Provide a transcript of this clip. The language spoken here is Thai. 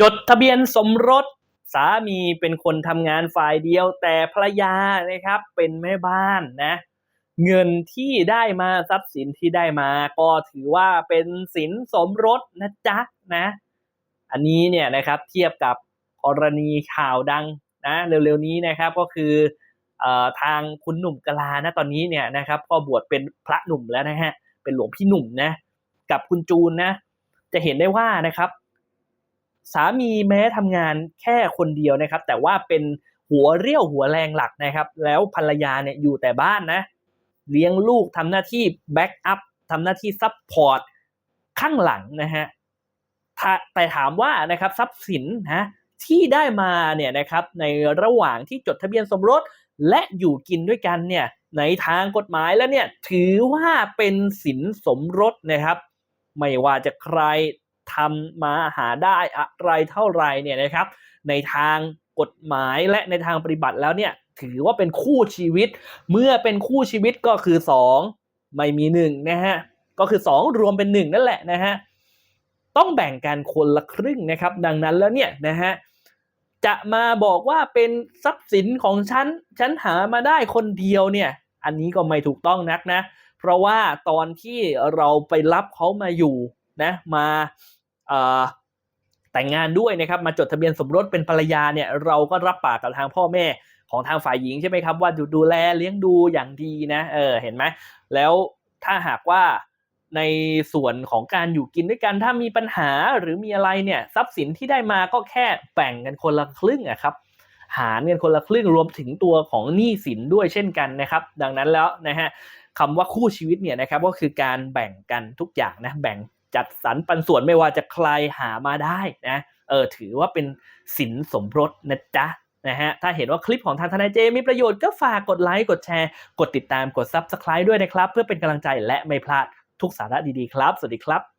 จดทะเบียนสมรสสามีเป็นคนทำงานฝ่ายเดียว แต่ภรรยานะครับเป็นแม่บ้านนะเงินที่ได้มาทรัพย์สินที่ได้มา ก็ถือว่าเป็นสินสมรสนะจ๊ะนะ อันนี้เนี่ยนะครับเทียบกับกรณีข่าวดังนะเร็วๆนี้นะครับก็คืออทางคุณหนุ่มกลานะตอนนี้เนี่ยนะครับก็บวชเป็นพระหนุ่มแล้วนะฮะเป็นหลวงพี่หนุ่มนะกับคุณจูนนะจะเห็นได้ว่านะครับ สามีแม้ทำงานแค่คนเดียวนะครับ แต่ว่าเป็นหัวเรี่ยวหัวแรงหลักนะครับ แล้วภรรยาเนี่ยอยู่แต่บ้านนะ เลี้ยงลูกทำหน้าที่แบ็กอัพทำหน้าที่ซัพพอร์ตข้างหลังนะฮะแต่ถามว่านะครับทรัพย์สินนะที่ได้มาเนี่ยนะครับในระหว่างที่จดทะเบียนสมรสและอยู่กินด้วยกันเนี่ยในทางกฎหมายแล้วเนี่ยถือว่าเป็นสินสมรสนะครับ ไม่ว่าจะใคร ทำมาหาได้อะไรเท่าไรเนี่ยนะครับในทางกฎหมายและในทางปฏิบัติแล้วเนี่ยถือว่าเป็นคู่ชีวิต เมื่อเป็นคู่ชีวิตก็คือ 2 ไม่มี1นะฮะก็คือ 2 รวมเป็น 1 นั่นแหละนะฮะต้องแบ่งกันคนละครึ่งนะครับ ดังนั้นแล้วเนี่ยนะฮะจะมาบอกว่าเป็นทรัพย์สินของฉันฉันหามาได้คนเดียวเนี่ยอันนี้ก็ไม่ถูกต้องนักนะ เพราะว่าตอนที่เราไปรับเขามาอยู่นะมา แต่งงานด้วยนะครับมาจดทะเบียนสมรสเป็นภรรยาเนี่ยเราก็รับปากกับทางพ่อแม่ของทางฝ่ายหญิงใช่ไหมครับว่าดูดูแลเลี้ยงดูอย่างดีนะเออเห็นไหมแล้วถ้าหากว่าในส่วนของการอยู่กินด้วยกันถ้ามีปัญหาหรือมีอะไรเนี่ยทรัพย์สินที่ได้มาก็แค่แบ่งกันคนละครึ่งอะครับหารกันคนละครึ่งรวมถึงตัวของหนี้สินด้วยเช่นกันนะครับ ดังนั้นแล้วนะฮะคำว่าคู่ชีวิตเนี่ยนะครับก็คือการแบ่งกันทุกอย่างนะแบ่ง จัดสรรปันส่วนไม่ว่าจะใครหามาได้นะเออถือว่าเป็นสินสมรสนะจ๊ะนะฮะถ้าเห็นว่าคลิปของทางทนายเจมีประโยชน์ก็ฝากกดไลค์กดแชร์ กดติดตามกด Subscribe ด้วยนะครับ เพื่อเป็นกำลังใจและไม่พลาดทุกสาระดีๆครับ สวัสดีครับ